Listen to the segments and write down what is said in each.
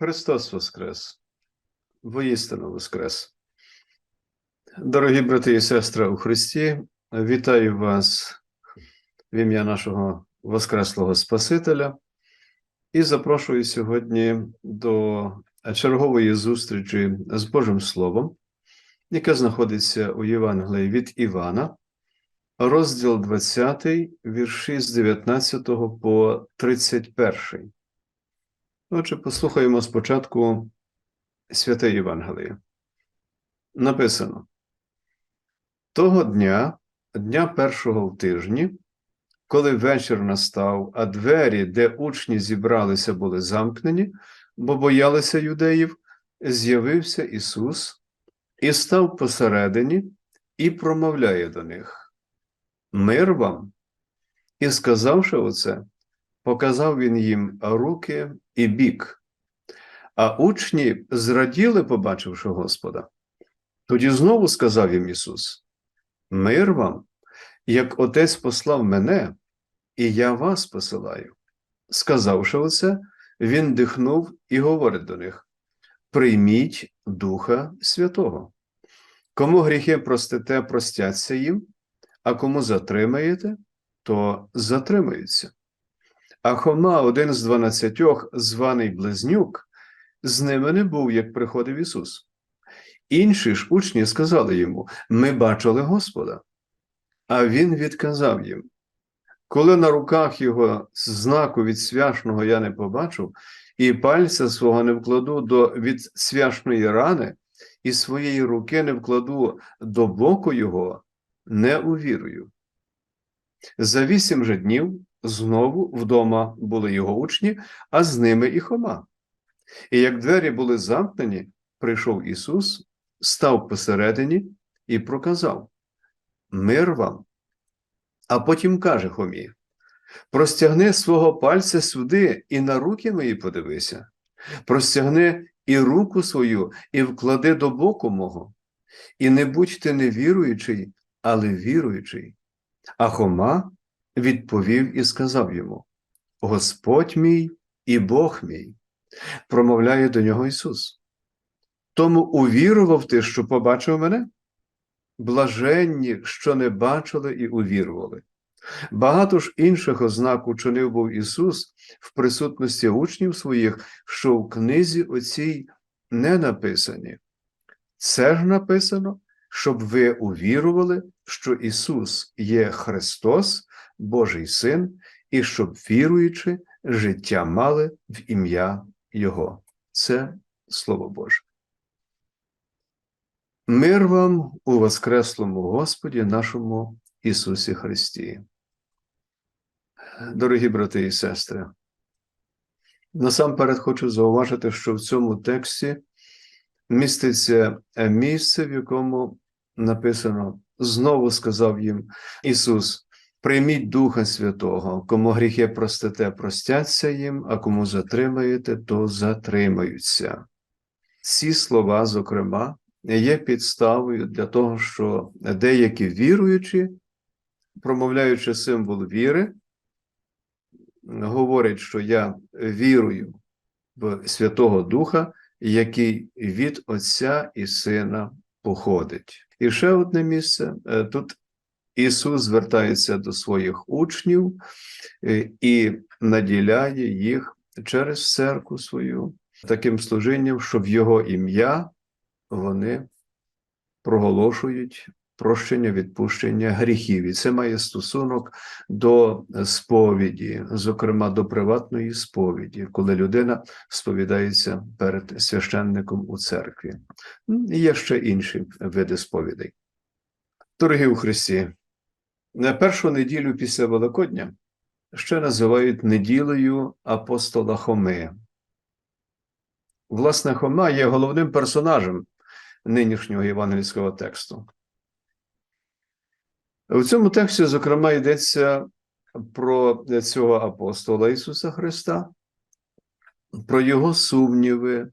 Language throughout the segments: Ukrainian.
Христос Воскрес, воістину Воскрес. Дорогі брати і сестри у Христі, вітаю вас в ім'я нашого Воскреслого Спасителя і запрошую сьогодні до чергової зустрічі з Божим Словом, яке знаходиться у Євангелії від Івана, розділ 20, вірші з 19 по 31. Отже, послухаємо спочатку святе Євангеліє. Написано: Того дня, дня першого в тижні, коли вечір настав, а двері, де учні зібралися, були замкнені, бо боялися юдеїв, з'явився Ісус і став посередині і промовляє до них: Мир вам! І сказавши оце, показав він їм руки і бік. А учні зраділи, побачивши Господа. Тоді знову сказав їм Ісус: Мир вам, як Отець послав мене, і я вас посилаю. Сказавши оце, він дихнув і говорить до них: Прийміть Духа Святого. Кому гріхи простите, простяться їм, а кому затримаєте, то затримаються. А Хома, один з дванадцятьох, званий Близнюк, з ними не був, як приходив Ісус. Інші ж учні сказали йому: Ми бачили Господа. А він відказав їм: Коли на руках його знаку від свяшного я не побачив, і пальця свого не вкладу до від свяшної рани, і своєї руки не вкладу до боку його, не увірую. За вісім же днів знову вдома були його учні, а з ними і Хома. І як двері були замкнені, прийшов Ісус, став посередині і проказав: Мир вам. А потім каже Хомі: Простягни свого пальця сюди і на руки мої подивися, простягни і руку свою, і вклади до боку мого, і не будь ти невіруючий, але віруючий. А Хома відповів і сказав йому: Господь мій і Бог мій, промовляє до нього Ісус. Тому увірував ти, що побачив мене? Блаженні, що не бачили і увірували. Багато ж інших ознак учинив був Ісус в присутності учнів своїх, що в книзі оцій не написані. Це ж написано, щоб ви увірували, що Ісус є Христос, Божий Син, і щоб, віруючи, життя мали в ім'я Його. Це Слово Боже. Мир вам у Воскреслому Господі нашому Ісусі Христі. Дорогі брати і сестри, насамперед хочу зауважити, що в цьому тексті міститься місце, в якому написано знову сказав їм Ісус: Прийміть Духа Святого, кому гріхи простите, простяться їм, а кому затримаєте, то затримаються. Ці слова, зокрема, є підставою для того, що деякі віруючі, промовляючи символ віри, говорять, що я вірую в Святого Духа, який від Отця і Сина походить. І ще одне місце. Тут Ісус звертається до своїх учнів е, і наділяє їх через церкву свою таким служінням, що в Його ім'я вони проголошують прощення, відпущення гріхів. І це має стосунок до сповіді, зокрема до приватної сповіді, коли людина сповідається перед священником у церкві. І є ще інші види сповідей. Дорогі у Христі, на першу неділю після Великодня ще називають неділею апостола Хоми. Власне, Хома є головним персонажем нинішнього євангельського тексту. У цьому тексті, зокрема, йдеться про цього апостола Ісуса Христа, про Його сумніви,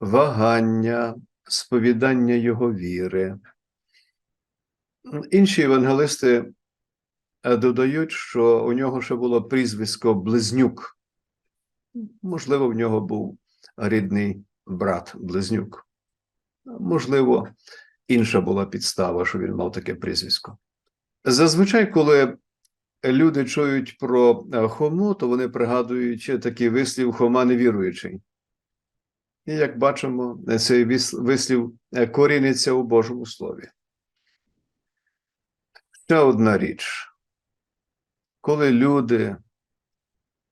вагання, сповідання Його віри. Інші евангелисти додають, що у нього ще було прізвисько Близнюк. Можливо, в нього був рідний брат близнюк. Можливо, інша була підстава, що він мав таке прізвисько. Зазвичай, коли люди чують про е, Хому, то вони пригадують такий вислів Хома невіруючий. І як бачимо, цей вислів е, коріниться у Божому Слові. Ще одна річ. Коли люди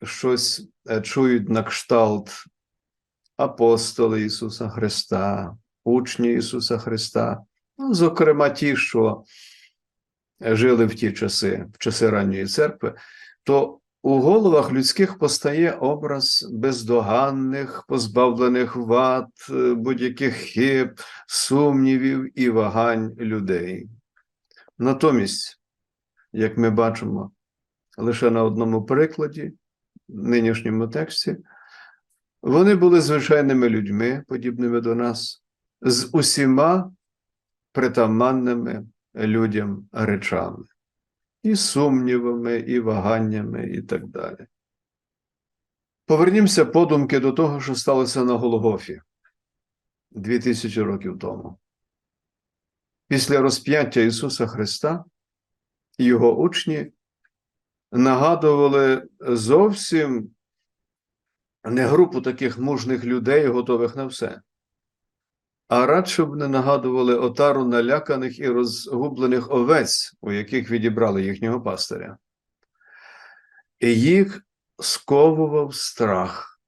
щось е, чують на кшталт апостоли Ісуса Христа, учні Ісуса Христа, ну, зокрема ті, що жили в ті часи, в часи ранньої церкви, то у головах людських постає образ бездоганних, позбавлених вад, е, будь-яких хиб, сумнівів і вагань людей. Натомість, як ми бачимо лише на одному прикладі, нинішньому тексті, вони були звичайними людьми, подібними до нас, з усіма притаманними людям речами, і сумнівами, і ваганнями, і так далі. Повернімося подумки до того, що сталося на Голгофі 2000 років тому. Після розп'яття Ісуса Христа його учні нагадували зовсім не групу таких мужних людей, готових на все, а радше б не нагадували отару наляканих і розгублених овець, у яких відібрали їхнього пастиря. І їх сковував страх.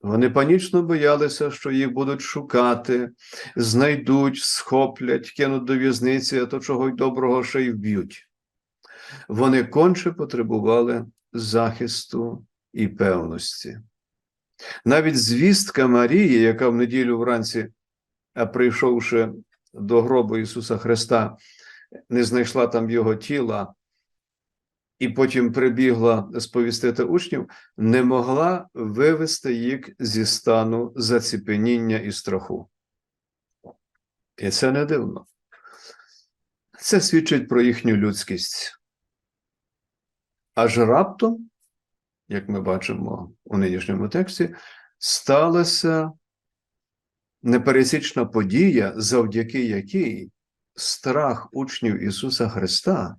Вони панічно боялися, що їх будуть шукати, знайдуть, схоплять, кинуть до в'язниці, а то чого й доброго ще й вб'ють. Вони конче потребували захисту і певності. Навіть звістка Марії, яка в неділю вранці, прийшовши до гробу Ісуса Христа, не знайшла там Його тіла, і потім прибігла сповістити учнів, не могла вивести їх зі стану заціпеніння і страху. І це не дивно. Це свідчить про їхню людськість. Аж раптом, як ми бачимо у нинішньому тексті, сталася непересічна подія, завдяки якій страх учнів Ісуса Христа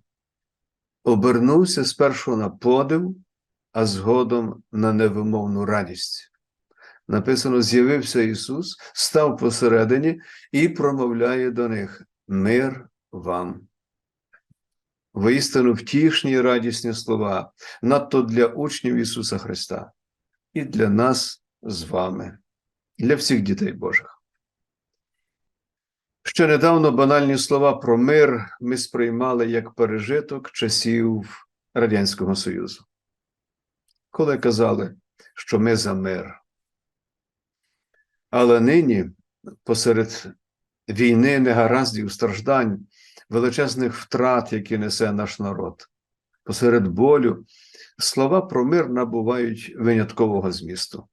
обернувся спершу на подив, а згодом на невимовну радість. Написано: з'явився Ісус, став посередині і промовляє до них мир вам. Воістину втішні і радісні слова, надто для учнів Ісуса Христа і для нас з вами, для всіх дітей Божих. Ще недавно банальні слова про мир ми сприймали як пережиток часів Радянського Союзу, коли казали, що ми за мир. Але нині, посеред війни, негараздів, страждань, величезних втрат, які несе наш народ, посеред болю, слова про мир набувають виняткового змісту.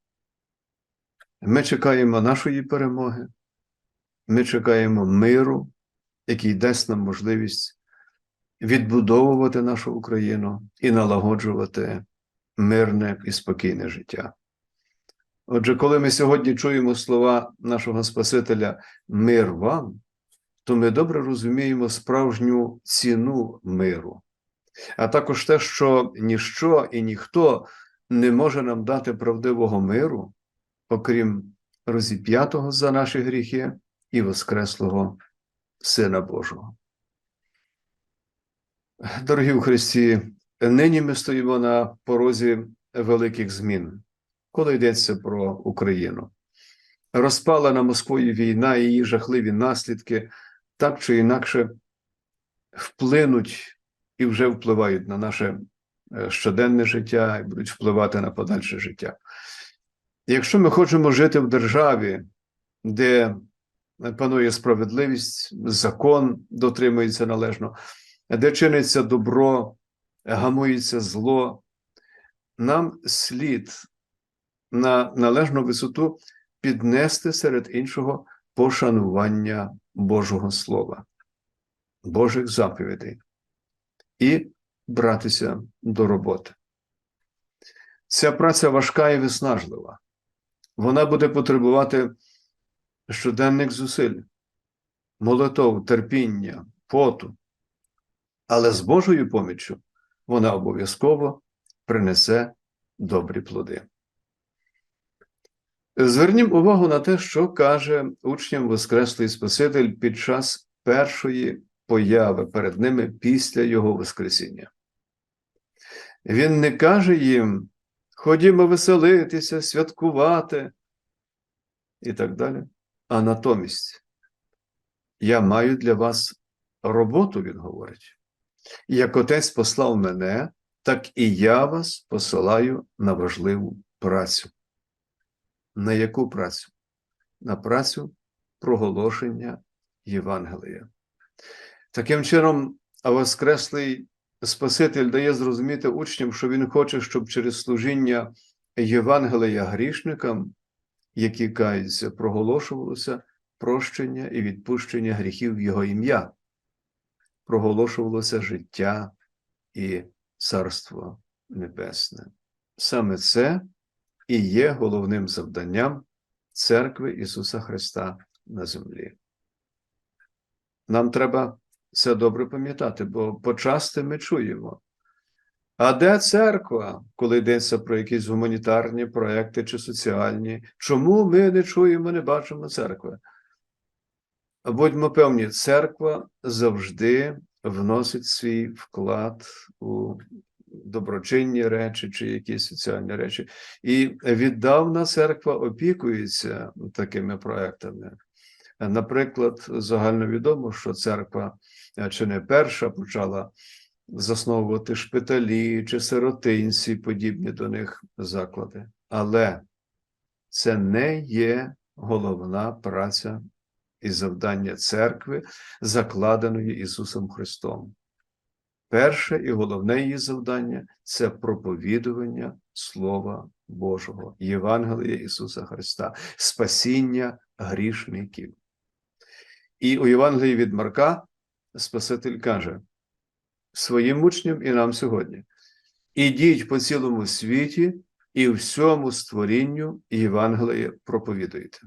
Ми чекаємо нашої перемоги, ми чекаємо миру, який дасть нам можливість відбудовувати нашу Україну і налагоджувати мирне і спокійне життя. Отже, коли ми сьогодні чуємо слова нашого Спасителя мир вам, то ми добре розуміємо справжню ціну миру, а також те, що ніщо і ніхто не може нам дати правдивого миру, окрім розіп'ятого за наші гріхи і Воскреслого Сина Божого. Дорогі в Христі, нині ми стоїмо на порозі великих змін, коли йдеться про Україну. Розпала на Москвою війна і її жахливі наслідки так чи інакше вплинуть і вже впливають на наше е, щоденне життя і будуть впливати на подальше життя. Якщо ми хочемо жити в державі, де панує справедливість, закон дотримується належно, де чиниться добро, гамується зло, нам слід на належну висоту піднести серед іншого пошанування Божого Слова, Божих заповідей і братися до роботи. Ця праця важка і виснажлива. вона буде потребувати щоденних зусиль, молитов, терпіння, поту. Але з Божою поміччю вона обов'язково принесе добрі плоди. Звернім увагу на те, що каже учням Воскреслий Спаситель під час першої появи перед ними після Його Воскресіння. Він не каже їм, ходімо веселитися, святкувати і так далі. А натомість я маю для вас роботу, він говорить. Як отець послав мене, так і я вас посилаю на важливу працю. На яку працю? На працю проголошення Євангелія. Таким чином, Воскреслий Спаситель дає зрозуміти учням, що Він хоче, щоб через служіння Євангелія грішникам, які каються, проголошувалося прощення і відпущення гріхів в Його ім'я, проголошувалося життя і Царство Небесне. Саме це і є головним завданням Церкви Ісуса Христа на землі. Нам треба це добре пам'ятати, бо почасти ми чуємо. А де церква, коли йдеться про якісь гуманітарні проекти чи соціальні? Чому ми не чуємо, не бачимо церкви? Будьмо певні, церква завжди вносить свій вклад у доброчинні речі чи якісь соціальні речі. І віддавна церква опікується такими проектами. Наприклад, загальновідомо, що церква чи не перша почала засновувати шпиталі чи сиротинці, подібні до них заклади. Але це не є головна праця і завдання церкви, закладеної Ісусом Христом. Перше і головне її завдання це проповідування Слова Божого, Євангелія Ісуса Христа, спасіння грішників. І у Євангелії від Марка Спаситель каже своїм учням і нам сьогодні: ідіть по цілому світі і всьому створінню Євангелія проповідуйте.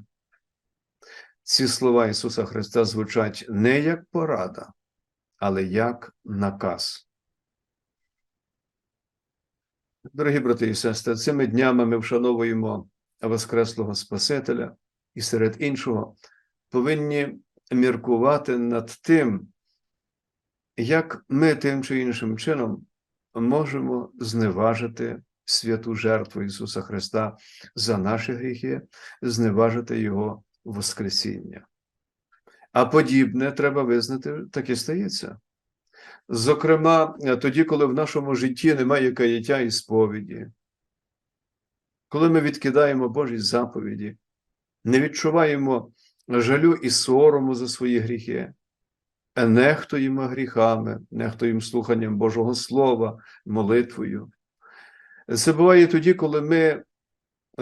Ці слова Ісуса Христа звучать не як порада, але як наказ. Дорогі брати і сестри, цими днями ми вшановуємо Воскреслого Спасителя і серед іншого повинні міркувати над тим, як ми тим чи іншим чином можемо зневажити святу жертву Ісуса Христа за наші гріхи, зневажити Його Воскресіння. А подібне треба визнати, так і стається. Зокрема, тоді, коли в нашому житті немає каяття і сповіді, коли ми відкидаємо Божі заповіді, не відчуваємо жалю і сорому за свої гріхи, нехтуємо гріхами, нехтуємо слуханням Божого Слова, молитвою. Це буває тоді, коли ми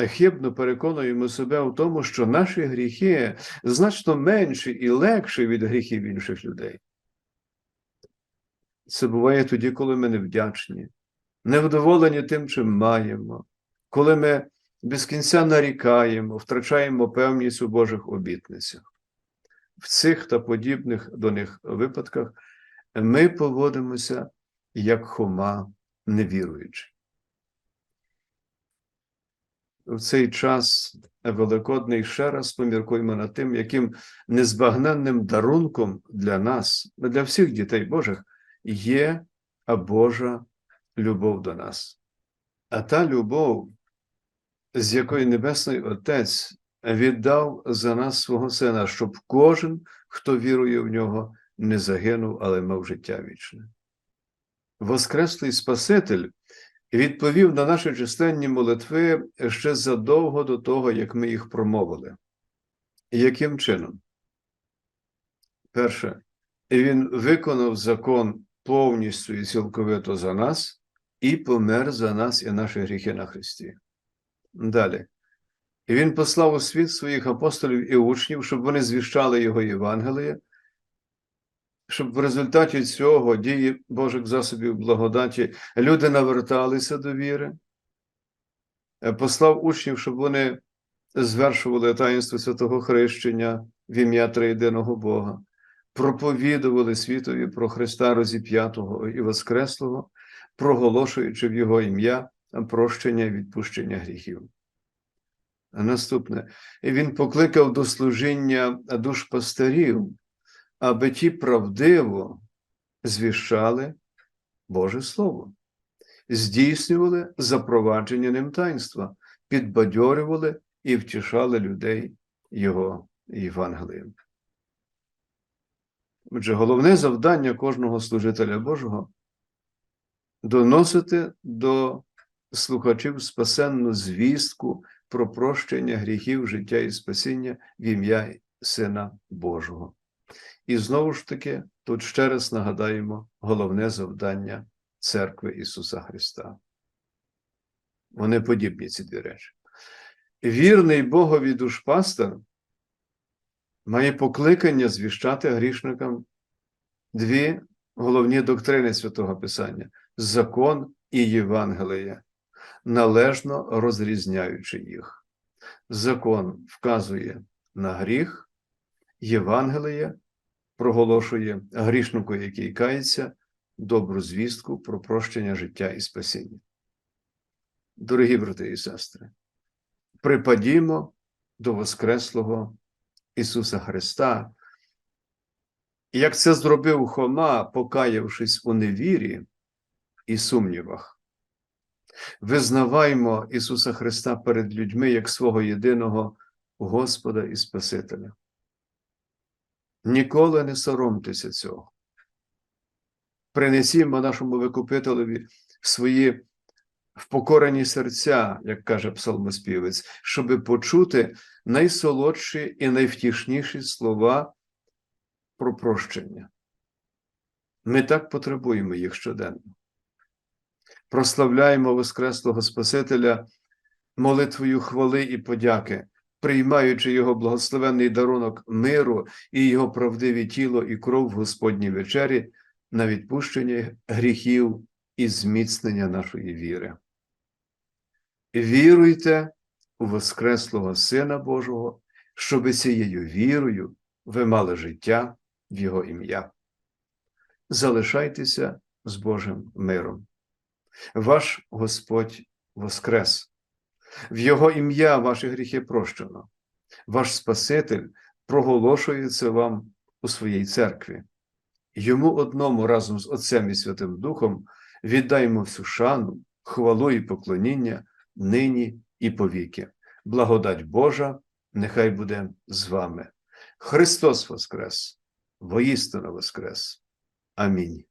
хибно переконуємо себе в тому, що наші гріхи значно менші і легші від гріхів інших людей. Це буває тоді, коли ми невдячні, невдоволені тим, чим маємо, коли ми без кінця нарікаємо, втрачаємо певність у Божих обітницях. В цих та подібних до них випадках ми поводимося як хома невіруючи. В цей час Великодний ще раз поміркуємо над тим, яким незбагненним дарунком для нас, для всіх дітей Божих, є Божа любов до нас. А та любов, з якої Небесний Отець віддав за нас свого Сина, щоб кожен, хто вірує в нього, не загинув, але мав життя вічне. Воскреслий Спаситель відповів на наші численні молитви ще задовго до того, як ми їх промовили. Яким чином? Перше, він виконав закон повністю і цілковито за нас і помер за нас і наші гріхи на Христі. Далі. І Він послав у світ своїх апостолів і учнів, щоб вони звіщали Його Євангеліє, щоб в результаті цього дії Божих засобів благодаті люди наверталися до віри, послав учнів, щоб вони звершували таїнство святого хрещення в ім'я Триєдиного Бога, проповідували світові про Христа розіп'ятого і Воскреслого, проголошуючи в Його ім'я прощення і відпущення гріхів. Наступне, він покликав до служіння душ пастирів, аби ті правдиво звіщали Боже Слово, здійснювали запровадження ним таїнства, підбадьорювали і втішали людей Його Євангелієм. Отже, головне завдання кожного служителя Божого доносити до слухачів спасенну звістку про прощення гріхів, життя і спасіння в ім'я Сина Божого. І знову ж таки, тут ще раз нагадаємо головне завдання Церкви Ісуса Христа. Вони подібні ці дві речі. Вірний Богові душпастер має покликання звіщати грішникам дві головні доктрини Святого Писання закон і Євангеліє, належно розрізняючи їх. Закон вказує на гріх, Євангеліє проголошує грішнику, який кається, добру звістку про прощення життя і спасіння. Дорогі брати і сестри, припадімо до Воскреслого Ісуса Христа. Як це зробив Хома, покаявшись у невірі і сумнівах, визнаваймо Ісуса Христа перед людьми як свого єдиного Господа і Спасителя. Ніколи не соромтеся цього. Принесімо нашому викупителеві свої впокорені серця, як каже псалмоспівець, щоби почути найсолодші і найвтішніші слова про прощення. Ми так потребуємо їх щоденно. Прославляємо Воскреслого Спасителя молитвою хвали і подяки, приймаючи Його благословенний дарунок миру і Його правдиві тіло і кров в Господній вечері на відпущення гріхів і зміцнення нашої віри. Віруйте у Воскреслого Сина Божого, щоби цією вірою ви мали життя в Його ім'я. Залишайтеся з Божим миром. Ваш Господь Воскрес, в Його ім'я ваші гріхи прощено. Ваш Спаситель проголошується вам у своїй церкві. Йому одному разом з Отцем і Святим Духом віддаймо всю шану, хвалу і поклоніння нині і повіки. Благодать Божа, нехай буде з вами. Христос Воскрес! Воістину Воскрес! Амінь.